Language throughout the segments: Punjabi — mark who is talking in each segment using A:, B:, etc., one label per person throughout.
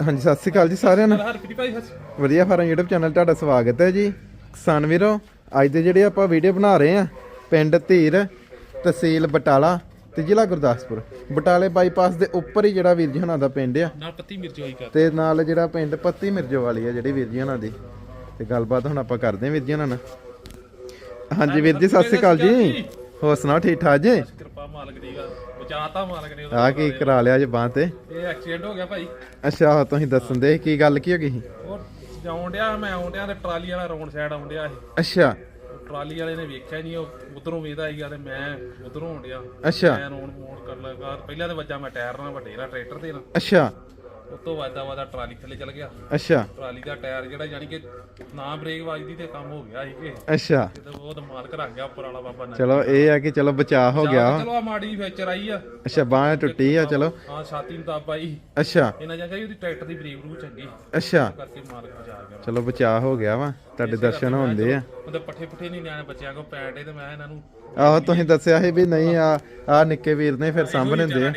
A: ਹਾਂਜੀ ਸਤਿ ਸ਼੍ਰੀ ਅਕਾਲ ਜੀ ਸਾਰਿਆਂ ਨੂੰ।
B: ਹਰਪ੍ਰੀਤ ਭਾਈ ਸਤਿ
A: ਵਧੀਆ ਫਾਰਮ YouTube ਚੈਨਲ ਤੁਹਾਡਾ ਸਵਾਗਤ ਹੈ ਜੀ। ਕਿਸਾਨ ਵੀਰੋ ਅੱਜ ਦੇ ਜਿਹੜੇ ਆਪਾਂ ਵੀਡੀਓ ਬਣਾ ਰਹੇ ਆ ਪਿੰਡ ਧੀਰ ਤਹਿਸੀਲ ਬਟਾਲਾ ਤੇ ਜ਼ਿਲ੍ਹਾ ਗੁਰਦਾਸਪੁਰ। ਬਟਾਲੇ ਬਾਈਪਾਸ ਦੇ ਉੱਪਰ ਹੀ ਜਿਹੜਾ ਵੀਰ ਜੀ ਹੁਣਾਂ ਦਾ ਪਿੰਡ ਆ।
B: ਨਾਲ ਪੱਤੀ ਮਿਰਚ ਹੋਈ ਕਰ।
A: ਤੇ ਨਾਲ ਜਿਹੜਾ ਪਿੰਡ ਪੱਤੀ ਮਿਰਜੋ ਵਾਲੀ ਆ ਜਿਹੜੀ ਵੀਰ ਜੀ ਹੁਣਾਂ ਦੀ। ਤੇ ਗੱਲਬਾਤ ਹੁਣ ਆਪਾਂ ਕਰਦੇ ਆ ਵੀਰ ਜੀ ਹੁਣਾਂ ਨਾਲ। ਹਾਂਜੀ ਵੀਰ ਜੀ ਸਤਿ ਸ਼੍ਰੀ ਅਕਾਲ ਜੀ। ਹੋਰ ਸੁਣਾਓ ਠੀਕ ਠਾਕ ਜੀ?
B: ਬਚਾਤਾ ਮਾਲਕ ਨੇ
A: ਆ ਕੀ ਕਰਾ ਲਿਆ ਜੇ ਬਾਹ ਤੇ?
B: ਇਹ ਐਕਸੀਡੈਂਟ ਹੋ ਗਿਆ ਭਾਈ।
A: ਅੱਛਾ ਤੁਸੀਂ ਦੱਸਣ ਦੇ ਕੀ ਗੱਲ ਕੀ ਹੋ ਗਈ ਸੀ?
B: ਉਹ ਜਾਉਣ ਡਿਆ ਮੈਂ ਆਉਣ ਡਿਆ ਤੇ ਟਰਾਲੀ ਵਾਲਾ ਰੌਂਡ ਸਾਈਡ ਆਉਣ ਡਿਆ ਸੀ।
A: ਅੱਛਾ।
B: ਟਰਾਲੀ ਵਾਲੇ ਨੇ ਵੇਖਿਆ ਨਹੀਂ ਉਹ ਉਧਰੋਂ ਵੇਦਾ ਆਈਗਾ ਤੇ ਮੈਂ ਉਧਰੋਂ ਆਉਣ ਡਿਆ।
A: ਅੱਛਾ।
B: ਮੈਂ ਰੌਂਡ ਮੋੜ ਕਰ ਲਗਾ। ਪਹਿਲਾਂ ਤੇ ਵੱਜਾ ਮੈਂ ਟਾਇਰ ਨਾਲ ਵੱਡੇ ਨਾਲ ਟਰੈਕਟਰ ਦੇ ਨਾਲ।
A: ਅੱਛਾ।
B: ਉਤੋਂ ਵੱਜਦਾ ਵੱਜਦਾ ਟਰਾਲੀ ਥੱਲੇ ਚਲ ਗਿਆ।
A: ਅੱਛਾ।
B: ਟਰਾਲੀ ਦਾ ਟਾਇਰ ਜਿਹੜਾ ਯਾਨੀ ਕਿ ਨਾ ਬ੍ਰੇਕ ਵੱਜਦੀ ਤੇ ਕੰਮ ਹੋ ਗਿਆ ਸੀ ਕਿ।
A: ਅੱਛਾ।
B: ਤੇ ਉਹ ਮਾਲਕ ਰੱਖ ਗਿਆ ਉੱਪਰ ਵਾਲਾ ਬਾਬਾ ਨੇ
A: ਚਲੋ ਇਹ ਆ ਕਿ ਚਲੋ ਬਚਾਅ ਹੋ ਗਿਆ।
B: ਚਲੋ ਆ ਮਾੜੀ ਫੈਕਚਰ ਆਈ ਆ।
A: ਅੱਛਾ ਬਾਹ ਟੁੱਟੀ ਆ ਚਲੋ।
B: ਹਾਂ ਛਾਤੀ ਨੂੰ ਦੱਬ ਆਈ।
A: ਅੱਛਾ।
B: ਇਹਨਾਂ ਜਾਂਗਾ ਉਹਦੀ ਟਰੈਕਟਰ ਦੀ ਬ੍ਰੇਕ ਨੂੰ ਚੰਗੀ।
A: ਅੱਛਾ।
B: ਕਰਕੇ ਮਾਲਕ ਬਚਾ ਗਿਆ।
A: ਚਲੋ ਬਚਾਅ ਹੋ ਗਿਆ ਵਾ। ਤੁਹਾਡੇ ਦਰਸ਼ਨ ਹੁੰਦੇ ਆ।
B: ਉਹਦੇ ਪੱਠੇ ਪੁੱਠੇ ਨਹੀਂ ਨਿਆਣੇ ਬੱਚਿਆਂ ਕੋ ਪੈਂਡੇ ਤੇ ਮੈਂ ਇਹਨਾਂ ਨੂੰ
A: ਆਹੋ ਤੁਸੀਂ ਦੱਸਿਆ ਸੀ ਵੀ ਨਹੀਂ ਆ ਆ ਨਿੱਕੇ ਵੀਰ ਨੇ ਫਿਰ ਸਾਂਭਣ ਹੁੰਦੇ ਆ।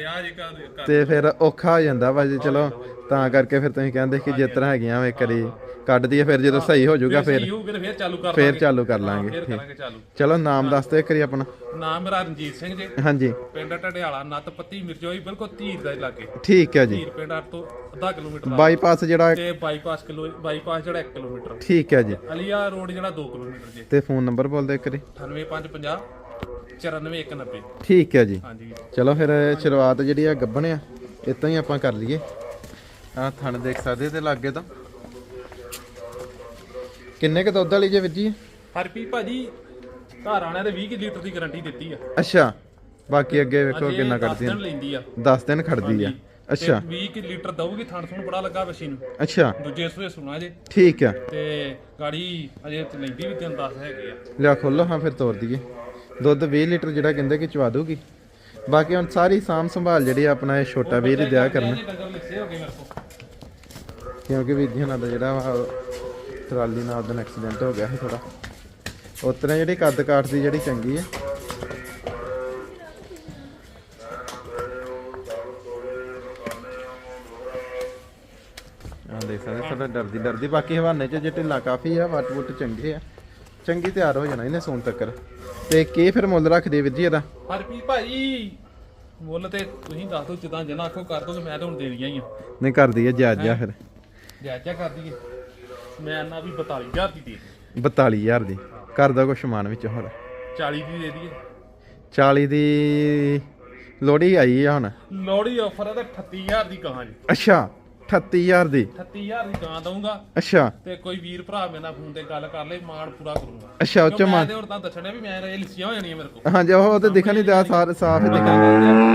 A: ਤੇ ਫਿਰ ਔਖਾ ਹੋ ਜਾਂਦਾ ਵਾ ਜੀ ਚਲੋ ਤਾਂ ਕਰਕੇ ਫਿਰ ਤੁਸੀਂ ਕਹਿੰਦੇ ਕਿ ਜਿਸ ਤਰ੍ਹਾਂ ਹੈਗੀਆਂ ਵਾ ਇੱਕ ਵਾਰੀ। ਕੱਢ ਦਈਏ ਫਿਰ ਜਦੋਂ ਸਹੀ ਹੋ ਜਾਊਗਾ ਫਿਰ
B: ਤੇ ਫੇਰ ਚਾਲੂ ਕਰ
A: ਫਿਰ। ਚਾਲੂ ਕਰ ਲਾਂਗੇ
B: ਫੇਰ ਕਰਾਂਗੇ ਚਾਲੂ।
A: ਚਲੋ ਨਾਮ ਦੱਸ ਦਿਓ ਇੱਕ ਵਾਰੀ ਆਪਣਾ।
B: ਨਾਮ ਮੇਰਾ ਰਣਜੀਤ ਸਿੰਘ ਜੀ।
A: ਹਾਂਜੀ।
B: ਪਿੰਡ ਢਡਿਆਲਾ ਨੱਤ ਪੱਤੀ ਮਿਰਜੋਈ ਬਿਲਕੁਲ ਧੀਰ ਦਾ ਇਲਾਕੇ।
A: ਠੀਕ ਹੈ ਜੀ।
B: ਧੀਰ ਪਿੰਡ ਤੋਂ ਅੱਧਾ ਕਿਲੋਮੀਟਰ ਦਾ
A: ਬਾਈਪਾਸ ਜਿਹੜਾ
B: ਤੇ ਬਾਈਪਾਸ ਕਿਲੋ ਬਾਈਪਾਸ ਜਿਹੜਾ 1 ਕਿਲੋਮੀਟਰ।
A: ਠੀਕ ਹੈ ਜੀ।
B: ਅਲੀਆ ਰੋਡ ਜਿਹੜਾ 2 ਕਿਲੋਮੀਟਰ ਜੀ।
A: ਤੇ ਫੋਨ ਨੰਬਰ ਬੋਲ ਦਿਓ ਇੱਕ ਵਾਰੀ।
B: 98550 94190
A: ਠੀਕ ਹੈ ਜੀ।
B: ਹਾਂਜੀ।
A: ਚਲੋ ਫਿਰ ਸ਼ੁਰੂਆਤ ਜਿਹੜੀ ਆ ਗੱਬਣ ਆ ਇਤੋਂ ਹੀ ਆਪਾਂ ਕਰ ਲਈਏ। ਆ ਥਣ ਦੇਖ ਸਕਦੇ ਤੇ ਲਾਗੇ ਤਾਂ। ਕਿੰਨੇ ਕ ਦੁੱਧ ਵਾਲੀ ਜੇ ਵੀਰ
B: ਹਰਪ੍ਰੀਤ ਭਾਜੀ ਘਰ ਆਣਿਆਂ ਦੇ 20 ਲੀਟਰ ਦੀ ਗਾਰੰਟੀ ਦਿੱਤੀ ਆ।
A: ਅੱਛਾ ਬਾਕੀ ਅੱਗੇ ਵੇਖੋ ਕਿੰਨਾ
B: 10
A: ਕੱਢਦੀ
B: ਦਿਨ ਲੈਂਦੀ ਆ।
A: 10 ਦਿਨ ਖੜਦੀ ਆ। ਅੱਛਾ।
B: 20 ਲੀਟਰ ਦਊਗੀ ਥਣ ਸੁਣ ਬੜਾ ਲੱਗਾ ਵਸ਼ੀ ਨੂੰ।
A: ਅੱਛਾ।
B: ਦੂਜੇ ਸੂਏ ਸੁਣਾ ਜੇ।
A: ਠੀਕ ਆ।
B: ਤੇ ਗਾੜੀ ਅਜੇ ਤੇ ਲੈਂਦੀ ਵੀ ਤਿੰਨ 10 ਹੈਗੇ ਆ।
A: ਲਿਆ ਖੋਲੋ ਹਾਂ ਫਿਰ ਤੋੜ ਦਈਏ। ਦੁੱਧ 20 ਲੀਟਰ ਜਿਹੜਾ ਕਹਿੰਦੇ ਕਿ ਚਵਾ ਦੂਗੀ ਬਾਕੀ ਹੁਣ ਸਾਰੀ ਸਾਂਭ ਸੰਭਾਲ ਜਿਹੜੀ ਆਪਣਾ ਇਹ ਛੋਟਾ ਵੀਰ ਦਿਆ ਕਰਨਾ। ਕਿਉਂਕਿ ਹੁਣਾਂ ਦਾ ਜਿਹੜਾ ਟਰਾਲੀ ਨਾਲ ਉਹਦਾ ਐਕਸੀਡੈਂਟ ਹੋ ਗਿਆ ਸੀ ਥੋੜਾ ਉਤਰਾ ਜਿਹੜੀ ਕੱਦ ਕਾਠ ਦੀ ਜਿਹੜੀ ਚੰਗੀ ਹੈ ਆ ਦੇਖ ਸਕਦੇ ਥੋੜਾ ਡਰਦੀ ਡਰਦੀ ਬਾਕੀ ਹਵਾਨੇ ਚ ਜੇ ਢਿੱਲਾ ਕਾਫੀ ਆ ਵੱਟ ਵੁੱਟ ਚੰਗੇ ਆ। ਚੰਗੀ ਤਿਆਰ ਹੋ ਜਾਣਾ ਇਹਨੇ ਸੌਣ ਤੱਕਰ। ਤੇ ਕੀ ਫਿਰ ਮੁੱਲ ਰੱਖਦੇ ਵੀਰ ਜੀ ਇਹਦਾ?
B: ਹਰਪ੍ਰੀਤ ਭਾਜੀ ਮੁੱਲ ਤੇ ਤੁਸੀਂ ਦੱਸ ਦਿਓ ਜਿੱਦਾਂ ਜਨਾ ਆਖੋ ਕਰ ਦੋ ਮੈਂ ਤਾਂ ਹੁਣ ਦੇ ਦੀਆਂ ਹੀ ਆ।
A: ਨਹੀਂ ਕਰਦੀ ਹੈ ਜਾਇਜ਼ ਜਾ ਫਿਰ।
B: ਜਾਇਜ਼ਾ ਕਰ ਦਈਏ। ਮੈਂ ਨਾ ਵੀ 42000 ਦੀ ਦੇ ਦੇ
A: 42000 ਦੀ। ਕਰ ਦੋ ਕੁਛ ਸਮਾਨ ਵਿੱਚ ਹੋਰ।
B: 40 ਦੀ ਦੇ ਦਈਏ।
A: 40 ਦੀ ਲੋੜੀ ਆਈ ਆ ਹੁਣ।
B: ਲੋੜੀ ਆਫਰ ਹੈ ਤਾਂ 38000 ਦੀ ਕਹਾਂ ਜੀ
A: ਅੱਛਾ। 38000 ਦੀ।
B: 38000 ਦੀ ਕਾਂ ਦਊਂਗਾ।
A: ਅੱਛਾ।
B: ਤੇ ਕੋਈ ਵੀਰ ਭਰਾ ਮੇਰੇ ਨਾਲ ਫੋਨ ਤੇ ਗੱਲ ਕਰ ਲੈ ਮਾਣ ਪੂਰਾ ਕਰੂੰਗਾ।
A: ਅੱਛਾ ਉੱਚ
B: ਕਿਉਂ ਮੈਂ
A: ਮਾਨ
B: ਤੇ ਹੁਣ ਤਾਂ ਦੱਸਣਾ ਵੀ ਮੈਂ ਇਹ ਲਿਸੀਆਂ ਹੋ ਜਾਣੀਆਂ ਮੇਰੇ ਕੋਲ।
A: ਹਾਂਜੀ ਉਹ ਤੇ ਦਿਖਣ ਨਹੀਂ ਦਿਆ ਸਾਰ ਸਾਫ਼ ਹੀ ਦਿਖਣ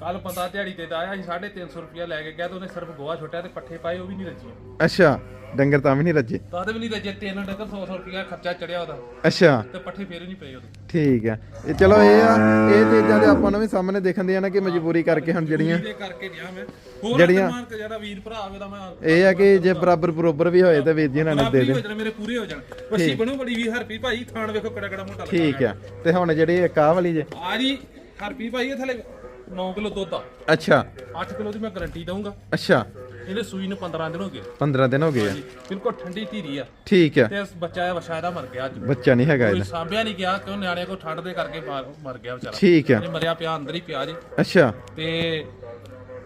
B: ਕੱਲ ਪਤਾ ਦਿਹਾੜੀ ਤੇ ਦਾ ਆਇਆ ਸੀ 350 ਰੁਪਇਆ ਲੈ ਕੇ ਗਿਆ ਤੇ ਉਹਨੇ ਸਿਰਫ ਗੋਹਾ ਛੋਟਿਆ ਤੇ ਪੱਠੇ ਪਾਏ ਉਹ ਵੀ ਨਹੀਂ ਰੱਜੀਆਂ।
A: ਅੱਛਾ। ਡੰਗਰ ਤਾਂ ਵੀ ਨਹੀਂ ਰੱਜੇ।
B: ਤਾਂ ਤੇ ਵੀ ਨਹੀਂ ਰੱਜੇ ਤਿੰਨ ਡੰਗਰ 100 100 ਰੁਪਇਆ ਖਰਚਾ ਚੜਿਆ ਉਹਦਾ।
A: ਅੱਛਾ।
B: ਤੇ ਪੱਠੇ ਫੇਰ ਨਹੀਂ ਪਏ ਉਹਦੇ।
A: ਠੀਕ ਆ। ਇਹ ਚਲੋ ਇਹ ਆ ਇਹ ਚੀਜ਼ਾਂ ਦੇ ਆਪਾਂ ਨੂੰ ਵੀ ਸਾਹਮਣੇ ਦੇਖਣ ਦੀਆਂ ਨਾ ਕਿ ਮਜਬੂਰੀ ਕਰਕੇ ਹੁਣ ਜਿਹੜੀਆਂ
B: ਇਹਦੇ ਕਰਕੇ ਗਿਆ ਮੈਂ। ਹੋਰ
A: ਜਿਹੜੀਆਂ-
B: ਜਿਹੜਾ ਵੀਰ ਭਰਾ ਆਵੇ ਤਾਂ ਮੈਂ
A: ਇਹ ਆ ਕਿ ਜੇ ਬਰਾਬਰ ਬਰੋਬਰ ਵੀ ਹੋਏ ਤਾਂ ਵੀਰ ਜੀ ਨੇ ਦੇ ਦੇ
B: ਮੇਰੇ ਪੂਰੇ ਹੋ ਜਾਣ। ਵੱਛੀ ਬਣੂ ਬੜੀ ਵੀ ਹਰਪੀ ਭਾਈ ਥਾਣ ਵੇਖੋ ਕਿਹੜਾ ਕਿਹੜਾ ਮੋਟਾ ਲੱਗਾ
A: ਠੀਕ ਆ। ਤੇ ਹੁਣ ਜਿਹੜੀ ਇੱਕ ਆਹ ਵਾਲੀ ਜੇ
B: ਆ ਜੀ ਹਰਪੀ ਭਾਈ ਇਹ ਥਲੇ 9 ਕਿਲੋ ਦੁੱਧ ਆ।
A: ਅੱਛਾ।
B: 8 ਕਿਲੋ ਦੀ ਮੈਂ ਗਾਰੰਟੀ ਦਊਂਗਾ।
A: ਅੱਛਾ।
B: ਇਹਦੇ ਸੂਈ ਨੂੰ 15 ਦਿਨ ਹੋ ਗਏ।
A: 15 ਦਿਨ ਹੋ ਗਏ ਆ।
B: ਬਿਲਕੁਲ ਠੰਡੀ ਧੀਰੀ ਆ।
A: ਠੀਕ ਆ।
B: ਤੇ ਇਸ ਬੱਚਾ ਆ ਵਸ਼ਾ ਦਾ ਮਰ ਗਿਆ ਅੱਜ।
A: ਬੱਚਾ ਨਹੀਂ ਹੈਗਾ
B: ਕੋਈ
A: ਇਹਦਾ।
B: ਸਾਂਭਿਆ ਨਹੀਂ ਗਿਆ ਕਿਉਂ ਨਿਆਣੇ ਕੋ ਠੰਡ ਦੇ ਕਰਕੇ ਮਾਰ- ਮਰ ਗਿਆ ਵਿਚਾਰਾ।
A: ਠੀਕ ਆ।
B: ਇਹ ਮਰਿਆ ਪਿਆ ਅੰਦਰ ਹੀ ਪਿਆ ਜੀ।
A: ਅੱਛਾ।
B: ਤੇ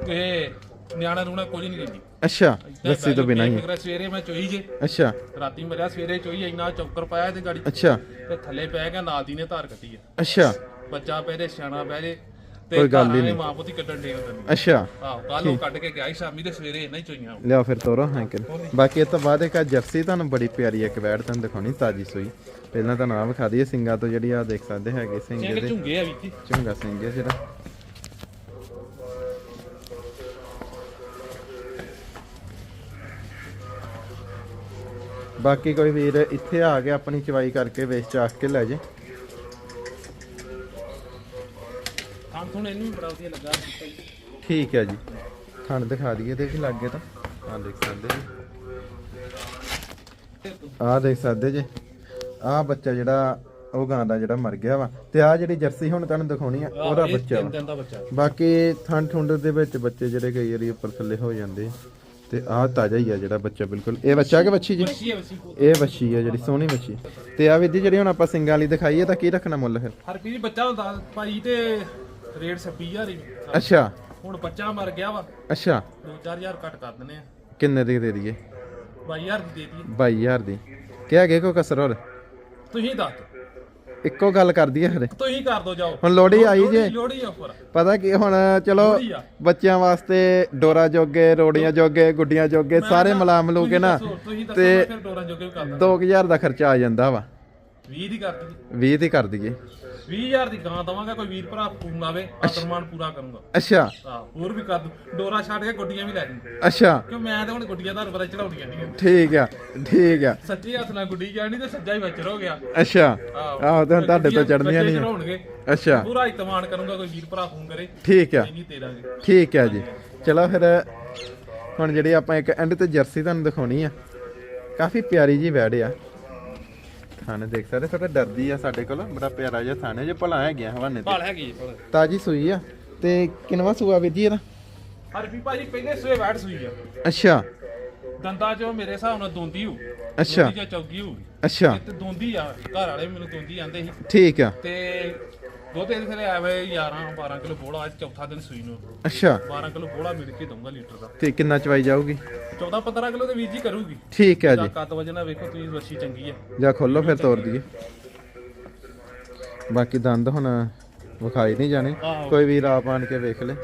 B: ਇਹ ਨਿਆਣਾ ਨੂਣਾ ਕੁਝ ਨਹੀਂ ਦਿੰਦੀ।
A: ਅੱਛਾ। ਲੱਸੀ ਤੋਂ ਬਿਨਾਂ ਹੀ।
B: ਮੇਰਾ ਸਵੇਰੇ ਮੈਂ ਚੋਈ ਜੇ।
A: ਅੱਛਾ।
B: ਰਾਤੀ ਮਰਿਆ ਸਵੇਰੇ ਚੋਈ ਇੰਨਾ ਚੌਕਰ ਪਾਇਆ ਤੇ ਗਾੜੀ।
A: ਅੱਛਾ।
B: ਤੇ ਥੱਲੇ ਪੈ ਗਿਆ ਨਾਲ ਦੀ ਨੇ ਧਾਰ ਕੱਢੀ ਆ।
A: ਅੱਛਾ।
B: ਬੱਚਾ ਪੈ ਜੇ ਸਿਆਣਾ ਬਹਿ ਜੇ।
A: ਕੋਈ ਗੱਲ ਹੀ ਨਹੀਂ।
B: ਮਾਂ ਪੁੱਤੀ ਕੱਢਣ ਦੇ ਉਹਨੂੰ
A: ਅੱਛਾ
B: ਆਹੋ ਕੱਲ ਉਹ ਕੱਢ ਕੇ ਗਿਆ ਸੀ ਸ਼ਾਮੀ ਤੇ ਸਵੇਰੇ ਇਹਨਾਂ ਹੀ ਚੋਈਆਂ
A: ਲਿਆ ਫਿਰ ਤੋਰੋ ਹਾਂ ਕਿ। ਬਾਕੀ ਇਹ ਤੋਂ ਬਾਅਦ ਇੱਕ ਜਰਸੀ ਤੁਹਾਨੂੰ ਬੜੀ ਪਿਆਰੀ ਇੱਕ ਵੈੜ ਤੁਹਾਨੂੰ ਦਿਖਾਉਣੀ ਤਾਜੀ ਸੂਈ। ਪਹਿਲਾਂ ਤਾਂ ਨਾਮ ਵਿਖਾ ਦਈਏ ਸਿੰਘਾਂ ਤੋਂ ਜਿਹੜੀ ਆ ਦੇਖ ਸਕਦੇ ਹੈਗੇ ਸਿੰਘ ਇਹਦੇ।
B: ਝੁੰਗੇ ਆ ਵਿੱਚ
A: ਝੁੰਗਾ ਸਿੰਘ ਹੈ ਜਿਹੜਾ। ਬਾਕੀ ਕੋਈ ਵੀਰ ਇੱਥੇ ਆ ਕੇ ਆਪਣੀ ਚਵਾਈ ਕਰਕੇ ਵੇਚ ਚਾਕ ਕੇ ਲੈ ਜੇ।
B: ਥਾਂ ਥੁਣ ਇਹਨੂੰ ਵੀ ਬੜਾ ਵਧੀਆ ਲੱਗਾ।
A: ਠੀਕ ਹੈ ਜੀ। ਥਣ ਦਿਖਾ ਦਈਏ ਤੇ ਵੀ ਲੱਗੇ ਤਾਂ। ਆ ਦੇਖ ਸਕਦੇ ਜੀ। ਆਹ ਦੇਖ ਸਕਦੇ ਜੀ। ਆਹ ਬੱਚਾ ਜਿਹੜਾ ਉਹ ਗਾਂ ਦਾ ਜਿਹੜਾ ਮਰ ਗਿਆ ਵਾ। ਤੇ ਆ ਜਿਹੜੀ ਜਰਸੀ ਹੁਣ ਤੁਹਾਨੂੰ ਦਿਖਾਉਣੀ ਆ ਉਹਦਾ
B: ਇਹ
A: ਬੱਚਾ
B: ਤਿੰਨ
A: ਵਾ
B: ਦਿਨ ਦਾ ਬੱਚਾ।
A: ਬਾਕੀ ਠੰਡ ਠੁੰਡ ਦੇ ਵਿੱਚ ਬੱਚੇ ਜਿਹੜੇ ਕਈ ਵਾਰੀ ਉੱਪਰ ਥੱਲੇ ਹੋ ਜਾਂਦੇ ਤੇ ਆਹ ਤਾਜ਼ਾ ਹੀ ਆ ਜਿਹੜਾ ਬੱਚਾ ਬਿਲਕੁਲ। ਇਹ ਬੱਚਾ ਕਿ ਬੱਚੀ ਜੀ?
B: ਬੱਚੀ ਹੈ ਬੱਚੀ
A: ਇਹ ਬੱਚੀ ਆ ਜਿਹੜੀ ਸੋਹਣੀ ਬੱਚੀ ਤੇ ਆ ਵੀਰ ਜੀ ਜਿਹੜੀ ਹੁਣ ਆਪਾਂ ਸਿੰਗਾਂ ਵਾਲੀ ਦਿਖਾਈ ਹੈ ਤਾਂ ਕੀ ਰੱਖਣਾ ਮੁੱਲ ਫਿਰ?
B: ਹਰ ਪੀਰੀ ਬੱਚਾ ਹੁੰਦਾ ਭਾਈ ਤੇ ਰੇਟ 26000 ਹੀ।
A: ਅੱਛਾ।
B: ਹੁਣ ਬੱਚਾ ਮਰ ਗਿਆ ਵਾ।
A: ਅੱਛਾ।
B: 2-4000 ਘੱਟ ਕਰ ਦਿੰਦੇ ਆ।
A: ਕਿੰਨੇ ਦੀ ਦੇ ਦਈਏ?
B: 22000 ਦੀ ਦੇ ਦਈਏ।
A: 22000 ਦੀ। ਕਿਹਾ ਗਏ ਕੋ ਕਸਰ ਹੋਰ?
B: ਤੁਸੀਂ ਦੱਸ। ਦਿਓ।
A: ਇੱਕੋ ਗੱਲ ਕਰ ਦਈਏ ਫਿਰ।
B: ਤੁਸੀਂ ਕਰ ਦੋ ਜਾਓ।
A: ਹੁਣ ਲੋਹੜੀ ਆਈ ਜੇ।
B: ਲੋੜੀ ਆ ਉੱਪਰ।
A: ਪਤਾ ਕੀ ਹੁਣ ਚਲੋ
B: ਲੋਹੜੀ ਆ।
A: ਬੱਚਿਆਂ ਵਾਸਤੇ ਡੋਰਾ ਜੋਗੇ ਰੋੜੀਆਂ ਜੋਗੇ ਗੁੱਡੀਆਂ ਜੋਗੇ ਸਾਰੇ ਮਿਲਾ ਮਿਲੂ ਕੇ ਨਾ।
B: ਦੱਸੋ, ਤੁਸੀਂ ਦੱਸੋ
A: ਤੇ
B: ਫਿਰ ਡੋਰਾਂ ਜੋਗੇ ਵੀ ਕਰ ਦਾਂ
A: 2000 ਦਾ ਖਰਚਾ ਆ ਜਾਂਦਾ ਵਾ।
B: 20 ਦੀ ਕਰ ਦਈਏ।
A: 20 ਦੀ ਕਰ ਦਈਏ।
B: 20000 ਦੀ ਗਾਂ ਦਵਾਂਗਾ ਕੋਈ ਵੀਰ ਭਰਾ ਫੋਨ ਆਵੇ ਆਦਰਮਾਨ ਪੂਰਾ ਕਰੂੰਗਾ।
A: ਅੱਛਾ।
B: ਹਾਂ ਹੋਰ ਵੀ ਕਰ ਦੂੰ। ਡੋਰਾ ਛੱਡ ਕੇ ਗੁੱਡੀਆਂ ਵੀ ਲੈ ਦੂੰ
A: ਅੱਛਾ।
B: ਕਿਉਂ ਮੈਂ ਤਾਂ ਹੁਣ ਗੁੱਡੀਆਂ ਦਾ ਪਤਾ ਚੜਾਉਣੀਆਂ ਨਹੀਂ
A: ਠੀਕ ਆ ਠੀਕ ਆ।
B: ਸੱਚੀ ਹੱਥ ਨਾਲ ਗੁੱਡੀ ਜਾਣੀ ਤੇ ਸੱਜਾ ਹੀ ਵਿੱਚ ਹੋ ਗਿਆ।
A: ਅੱਛਾ।
B: ਆਹੋ।
A: ਤੇ ਤੁਹਾਡੇ ਤੋਂ ਚੜਨੀਆਂ ਨਹੀਂ ਅੱਛਾ।
B: ਪੂਰਾ ਇਤਮਾਨ ਕਰੂੰਗਾ ਕੋਈ ਵੀਰ ਭਰਾ ਫੋਨ ਕਰੇ।
A: ਠੀਕ ਆ। ਠੀਕ ਆ ਜੀ। ਚਲੋ ਫਿਰ ਹੁਣ ਜਿਹੜੀ ਆਪਾਂ ਇੱਕ ਐਂਡ ਤੇ ਜਰਸੀ ਤੁਹਾਨੂੰ ਦਿਖਾਉਣੀ ਆ ਕਾਫੀ ਪਿਆਰੀ ਜੀ ਵੈੜ ਆ। ਥਾਣੇ ਦੇਖ ਸਕਦੇ ਥੋੜਾ ਡਰਦੀ ਆ ਸਾਡੇ ਕੋਲ ਬੜਾ ਪਿਆਰਾ ਜਿਹਾ ਥਾਣੇ ਜੇ ਭਲਾ ਹੈ ਗਿਆ ਹਵਾਨੇ ਤੇ।
B: ਭਾਲ ਹੈਗੀ ਭਾਲ।
A: ਤਾਜੀ ਸੂਈ ਆ ਤੇ ਕਿਨਵਾ ਸੂਆ ਵੀਰ ਜੀ ਇਹਦਾ?
B: ਹਰਫੀ ਭਾਜੀ ਪਹਿਲੇ ਸਵੇ ਬੈਠ ਸੂਈ ਆ।
A: ਅੱਛਾ।
B: ਦੰਦਾਂ ਚੋਂ ਮੇਰੇ ਹਿਸਾਬ ਨਾਲ ਦੋਂਦੀ ਹੋਊ।
A: ਅੱਛਾ।
B: ਜਾਂ ਚੌਗੀ ਹੋਊਗੀ।
A: ਅੱਛਾ।
B: ਤੇ ਦੋਂਦੀ ਆ ਘਰ ਵਾਲੇ ਮੈਨੂੰ ਦੋਂਦੀ ਆਂਦੇ ਸੀ।
A: ਠੀਕ ਆ।
B: ਤੇ ਦੋਤੇ ਦੇ ਫਿਰ ਐਵੇਂ 11 12 ਕਿਲੋ ਬੋਲਾ ਅੱਜ ਚੌਥਾ ਦਿਨ ਸੂਈ ਨੂੰ।
A: ਅੱਛਾ।
B: 12 ਕਿਲੋ ਬੋਲਾ ਮਿਲ ਕੇ ਦਊਂਗਾ ਲੀਟਰ ਦਾ।
A: ਤੇ ਕਿੰਨਾ ਚਵਾਈ ਜਾਊਗੀ?
B: 14 15 ਕਿਲੋ ਤੇ ਵੀਰ ਜੀ ਕਰੂਗੀ।
A: ਠੀਕ ਆ
B: ਜਾਂ
A: ਜੀ।
B: ਕੱਦ ਵਜਣਾ ਵੇਖੋ ਤੁਸੀਂ ਵੱਛੀ ਚੰਗੀ ਆ
A: ਜਾ ਖੋਲੋ ਫਿਰ ਤੋੜ ਦਈਏ। ਬਾਕੀ ਦੰਦ ਹੁਣ ਵਿਖਾਈ ਨਹੀਂ ਜਾਣੇ। ਕੋਈ ਵੀਰ ਆਪ ਆਣ ਕੇ ਵੇਖ ਲੈ।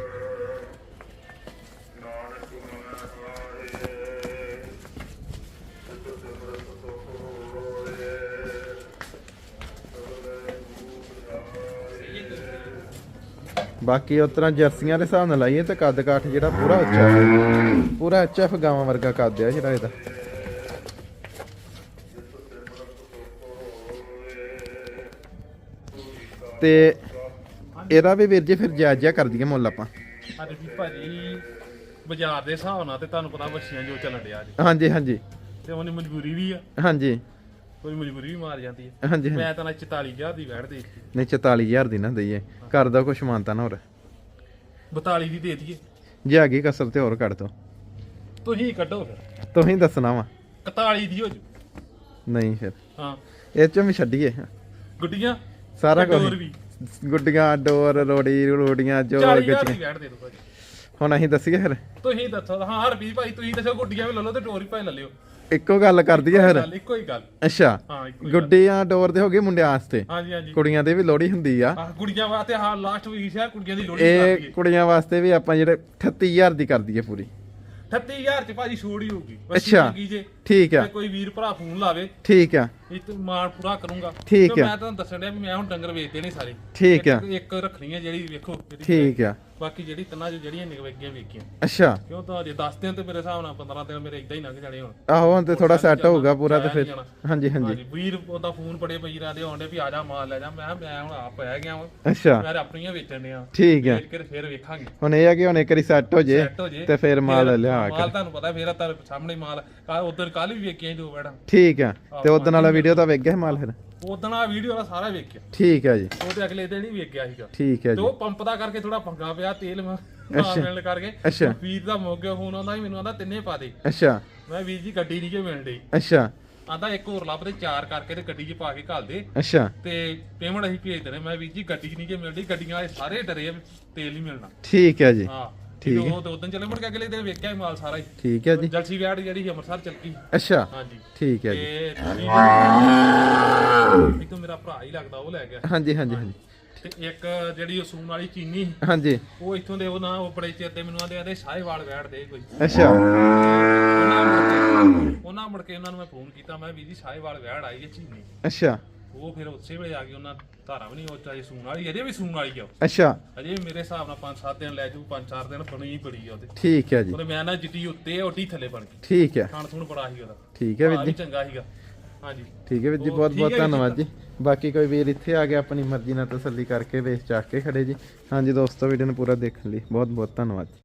A: ਬਾਕੀ ਉਸ ਤਰ੍ਹਾਂ ਜਰਸੀਆਂ ਦੇ ਹਿਸਾਬ ਨਾਲ ਲਾਈਏ ਤੇ ਕੱਦ ਕਾਠ ਜਿਹੜਾ ਪੂਰਾ ਉੱਚਾ ਹੈ। ਪੂਰਾ ਐਚਐਫ ਗਾਵਾਂ ਵਰਗਾ ਕੱਦ ਆ ਜਿਹੜਾ ਇਹਦਾ। ਤੇ ਇਹਦਾ ਵੀ ਵੀਰ ਜੀ ਫਿਰ ਜਾਇਜ਼ਾ ਕਰ ਦਈਏ ਮੁੱਲ ਆਪਾਂ।
B: ਅੱਜ ਵੀ ਭਾਜੀ ਬਾਜ਼ਾਰ ਦੇ ਹਿਸਾਬ ਨਾਲ ਤੇ ਤੁਹਾਨੂੰ ਪਤਾ ਵੱਛੀਆਂ ਜੋ ਚੱਲਣ ਡਿਆ ਜੀ
A: ਹਾਂਜੀ ਹਾਂਜੀ।
B: ਤੇ ਉਹਨੇ ਮਜਬੂਰੀ ਵੀ ਆ।
A: ਹਾਂਜੀ।
B: ਕੋਈ ਮਜਬੂਰੀ ਵੀ ਮਾਰ ਜਾਂਦੀ ਹੈ।
A: ਹਾਂਜੀ।
B: ਮੈਂ ਤਾਂ ਨਾ 44000 ਦੀ ਵੈੜ ਦੇ
A: ਨਹੀਂ 44000 ਦੀ ਨਾ ਦਈਏ। ਕਰ ਦੋ ਕੁਛ ਮਾਨਤਾ ਨਾ ਹੋਰ।
B: 42 ਦੀ ਦੇ ਦਈਏ।
A: ਜੇ ਆ ਗਈ ਕਸਰ ਤੇ ਹੋਰ ਕੱਢ ਦੋ।
B: ਤੁਸੀਂ ਕੱਢੋ ਫਿਰ।
A: ਤੁਸੀਂ ਦੱਸਣਾ ਵਾ।
B: 41 ਦੀ ਹੋ ਜੂ।
A: ਨਹੀਂ ਫਿਰ।
B: ਹਾਂ।
A: ਇਹ ਚੋਂ ਵੀ ਛੱਡੀਏ।
B: ਗੁੱਡੀਆਂ?
A: ਸਾਰਾ ਕੁਝ
B: ਵੀ?
A: ਗੁੱਡੀਆਂ ਡੋਰ ਰੋੜੀ ਰੋੜੀਆਂ ਜੋ
B: 40000
A: ਕੁਛ।
B: ਦੀ ਵੈੜ ਦੇ ਦੋ ਭਾਜੀ।
A: ਹੁਣ ਅਸੀਂ ਦੱਸੀਏ ਫਿਰ।
B: ਤੁਸੀਂ ਦੱਸੋ। ਹਾਂ ਹਰ ਵੀ ਭਾਈ ਤੁਸੀਂ ਦੱਸੋ ਗੁੱਡੀਆਂ ਵੀ ਲੈ ਲਓ ਤੇ ਡੋਰ ਵੀ ਭਾਈ ਲੈ ਲਿਓ।
A: ਇੱਕੋ ਗੱਲ ਕਰ ਦਈਏ ਫਿਰ?
B: ਗੱਲ ਇੱਕੋ ਹੀ ਗੱਲ।
A: ਅੱਛਾ।
B: ਹਾਂ ਇੱਕੋ ਹੀ ਗੱਲ।
A: ਗੁੱਡੀਆਂ ਡੋਰ ਦੇ ਹੋ ਗਏ ਮੁੰਡਿਆਂ ਵਾਸਤੇ?
B: ਹਾਂਜੀ ਹਾਂਜੀ।
A: ਕੁੜੀਆਂ ਦੇ ਵੀ ਲੋੜੀ ਹੁੰਦੀ ਆ।
B: ਹਾਂ ਕੁੜੀਆਂ ਵਾਸਤੇ ਹਾਂ ਲਾਸਟ ਵੀਕ ਹੈ ਕੁੜੀਆਂ ਦੀ ਲੋੜੀ
A: ਇਹ ਕੁੜੀਆਂ ਵਾਸਤੇ ਵੀ ਆਪਾਂ ਜਿਹੜੇ 38000 ਦੀ ਕਰ ਦਈਏ ਪੂਰੀ।
B: 38000 ਚ ਭਾਜੀ ਛੋੜ ਹੀ ਹੋਊਗੀ।
A: ਅੱਛਾ।
B: ਜੇ
A: ਠੀਕ ਆ
B: ਤੇ ਕੋਈ ਵੀਰ ਭਰਾ ਫੋਨ ਲਾਵੇ
A: ਠੀਕ ਆ
B: ਇਹ ਤੇ ਮਾਣ ਪੂਰਾ ਕਰੂੰਗਾ।
A: ਠੀਕ
B: ਤੇ
A: ਆ।
B: ਮੈਂ ਤੁਹਾਨੂੰ ਦੱਸਣ ਡਿਆ ਵੀ ਮੈਂ ਹੁਣ ਡੰਗਰ ਵੇਚਦੇ ਨਹੀਂ ਸਾਰੇ।
A: ਠੀਕ ਆ
B: ਇੱਕ- ਇੱਕ ਰੱਖਣੀ ਹੈ ਜਿਹੜੀ ਵੇਖੋ ਜਿਹੜੀ
A: ਠੀਕ ਆ
B: ਬਾਕੀ ਜਿਹੜੀ ਤਨਾਂ ਜੋ ਜਿਹੜੀਆਂ ਨਿਕਵੇਗੀਆਂ ਵੇਖੀਆਂ
A: ਅੱਛਾ।
B: ਕਿਉਂ ਤਾਂ ਅਜੇ 10 ਦਿਨ ਤੇ ਮੇਰੇ ਹਿਸਾਬ ਨਾਲ 15 ਦਿਨ ਮੇਰੇ ਇਦਾਂ ਹੀ ਲੰਘ ਜਾਣੇ ਹੁਣ।
A: ਆਹੋ ਹੁਣ ਤੇ ਥੋੜਾ ਸੈੱਟ ਹੋਊਗਾ ਪੂਰਾ ਤੇ ਫਿਰ। ਹਾਂਜੀ ਹਾਂਜੀ।
B: ਵੀਰ ਉਹਦਾ ਫੋਨ ਬੜੇ ਵੀਰਾਂ ਦੇ ਆਉਂਦੇ ਵੀ ਆ ਜਾ ਮਾਲ ਲੈ ਜਾ। ਮੈਂ ਮੈਂ ਹੁਣ ਆਪ ਪੈ ਗਿਆ ਵਾਂ।
A: ਅੱਛਾ।
B: ਮੈਂ ਆਪਣੀਆਂ ਵੇਚਣ
A: ਠੀਕ ਆ।
B: ਵੇਚ ਕੇ ਤੇ ਫਿਰ ਵੇਖਾਂਗੇ।
A: ਹੁਣ ਇਹ ਆ ਕਿ ਹੁਣ ਇੱਕ ਵਾਰੀ ਸੈੱਟ ਹੋ ਜੇ
B: ਹੋ ਜੇ।
A: ਤੇ ਫਿਰ ਮਾਲ ਲਿਆ
B: ਮਾਲ
A: ਕੇ।
B: ਤੁਹਾਨੂੰ ਪਤਾ ਫੇਰ ਤਾਂ ਸਾਹਮਣੇ ਮਾਲ। ਉਧਰ ਕੱਲ ਵੀ ਵੇਖਿਆ ਦੋ ਬੈੜਾ
A: ਠੀਕ ਆ। ਤੇ ਉਦੋਂ ਵਾਲਾ ਵੀਡੀਓ ਤਾਂ ਵੇਖ ਗਿਆ ਮਾਲ ਫਿਰ?
B: ਉਦੋਂ ਆ ਵੀਡੀਓ ਦਾ ਸਾਰਾ ਵੇਖਿਆ।
A: ਠੀਕ ਆ ਜੀ।
B: ਉਹ ਤੇ ਅਗਲੇ ਦਿਨ ਹੀ ਵੇਖ ਗਿਆ ਸੀਗਾ।
A: ਠੀਕ ਆ
B: ਤੇ
A: ਜੀ।
B: ਉਹ ਪੰਪ ਦਾ ਕਰਕੇ ਥੋੜਾ ਪੰਗਾ ਪਿਆ ਤੇਲ ਮਾ ਮਿਲਣ ਕਰਕੇ।
A: ਅੱਛਾ।
B: ਵੀਰ ਦਾ ਮੋਗੇ ਫੋਨ ਆਉਂਦਾ ਸੀ ਮੈਨੂੰ ਆਂਦਾ ਤਿੰਨੇ ਪਾ ਦੇ।
A: ਅੱਛਾ।
B: ਮੈਂ ਵੀਰ ਜੀ ਗੱਡੀ ਨਹੀਂ ਜੇ ਮਿਲਣ ਡਈ।
A: ਅੱਛਾ।
B: ਆਂਦਾ ਇੱਕ ਹੋਰ ਲੱਭ ਤੇ ਚਾਰ ਕਰਕੇ ਤੇ ਗੱਡੀ 'ਚ ਪਾ ਕੇ ਘੱਲ ਦੇ।
A: ਅੱਛਾ।
B: ਤੇ ਪੇਮੈਂਟ ਅਸੀਂ ਭੇਜ ਦੇਣੇ। ਮੈਂ ਵੀਰ ਜੀ ਗੱਡੀ ਨਹੀਂ ਜੇ ਮਿਲਦੀ ਗੱਡੀਆਂ ਵਾਲੇ ਸਾਰੇ ਡਰੇ ਆ ਵੀ ਤੇਲ ਨਹੀਂ ਮਿਲਣਾ।
A: ਠੀਕ ਆ ਜੀ।
B: ਹਾਂ।
A: ਠੀਕ
B: ਠੀਕ ਉਹ ਤੇ ਉਦੋਂ ਚੱਲੇ ਮੁੜ ਕੇ ਅਗਲੇ ਦਿਨ ਵੇਖਿਆ ਮਾਲ ਸਾਰਾ ਹੀ।
A: ਠੀਕ ਆ ਜੀ।
B: ਜਲਸੀ ਵਿਆੜ ਜਿਹੜੀ ਸੀ ਅੰਮ੍ਰਿਤਸਰ ਚੱਲ ਗਈ।
A: ਅੱਛਾ।
B: ਹਾਂਜੀ।
A: ਠੀਕ ਆ ਜੀ।
B: ਤੇ ਇੱਕ ਤਾਂ ਮੇਰਾ ਭਰਾ ਹੀ ਲੱਗਦਾ ਉਹ ਲੈ ਗਿਆ।
A: ਹਾਂਜੀ ਹਾਂਜੀ ਹਾਂਜੀ।
B: ਤੇ ਇੱਕ ਜਿਹੜੀ ਉਹ ਸੂਣ ਵਾਲੀ ਚੀਨੀ
A: ਹਾਂਜੀ।
B: ਉਹ ਇੱਥੋਂ ਦੇ ਉਹ ਨਾ ਉਹ ਬੜੇ ਚਿਰ ਤੇ ਮੈਨੂੰ ਆਂਦੇ ਆਂਦੇ ਸਾਹੇਵਾਲ ਵੈੜ ਦੇ ਕੋਈ।
A: ਅੱਛਾ।
B: ਉਹਨਾਂ ਮੁੜ ਕੇ ਉਹਨਾਂ ਨੂੰ ਮੈਂ ਫੋਨ ਕੀਤਾ ਮੈਂ ਵੀ ਜੀ ਸਾਹੇਵਾਲ ਵੈੜ ਆਈ ਹੈ ਚੀਨੀ।
A: ਅੱਛਾ।
B: ਉਹ ਫਿਰ ਉਸੇ ਵੇਲੇ ਆ ਗਏ ਉਹਨਾਂ ਧਾਰਾ ਵੀ ਨਹੀਂ ਉਹ ਚਾਹੇ ਸੂਣ ਵਾਲੀ ਅਜੇ ਵੀ ਸੂਣ ਵਾਲੀ ਆ ਉਹ।
A: ਅੱਛਾ।
B: ਅਜੇ ਵੀ ਮੇਰੇ ਹਿਸਾਬ ਨਾਲ 5-7 ਦਿਨ ਲੈ ਜੂ 5-4 ਦਿਨ ਬਣੀ ਹੀ ਬੜੀ ਆ ਉਹਦੇ।
A: ਠੀਕ ਆ ਜੀ।
B: ਉਹਦੇ ਮੈਂ ਨਾ ਜਿੱਟੀ ਉੱਤੇ ਓਟੀ ਥੱਲੇ ਬਣ ਗਈ।
A: ਠੀਕ ਆ।
B: ਖਾਣ ਥੂਣ ਬੜਾ ਸੀ ਉਹਦਾ।
A: ਠੀਕ ਹੈ ਵੀਰ
B: ਭਰਾ
A: ਜੀ।
B: ਵੀ ਚੰਗਾ ਸੀਗਾ। ਹਾਂਜੀ।
A: ਠੀਕ ਹੈ ਵੀਰ ਜੀ ਬਹੁਤ
B: ਠੀਕ
A: ਬਹੁਤ
B: ਹੈ ਜੀ।
A: ਧੰਨਵਾਦ ਜੀ। ਬਾਕੀ ਕੋਈ ਵੀਰ ਇੱਥੇ ਆ ਗਿਆ ਆਪਣੀ ਮਰਜ਼ੀ ਨਾਲ ਤਸੱਲੀ ਕਰਕੇ ਵੇਚ ਚੱਕ ਕੇ ਖੜੇ ਜੀ। ਹਾਂਜੀ ਦੋਸਤੋ ਵੀਡੀਓ ਨੂੰ ਪੂਰਾ ਦੇਖਣ ਲਈ ਬਹੁਤ ਬਹੁਤ ਧੰਨਵਾਦ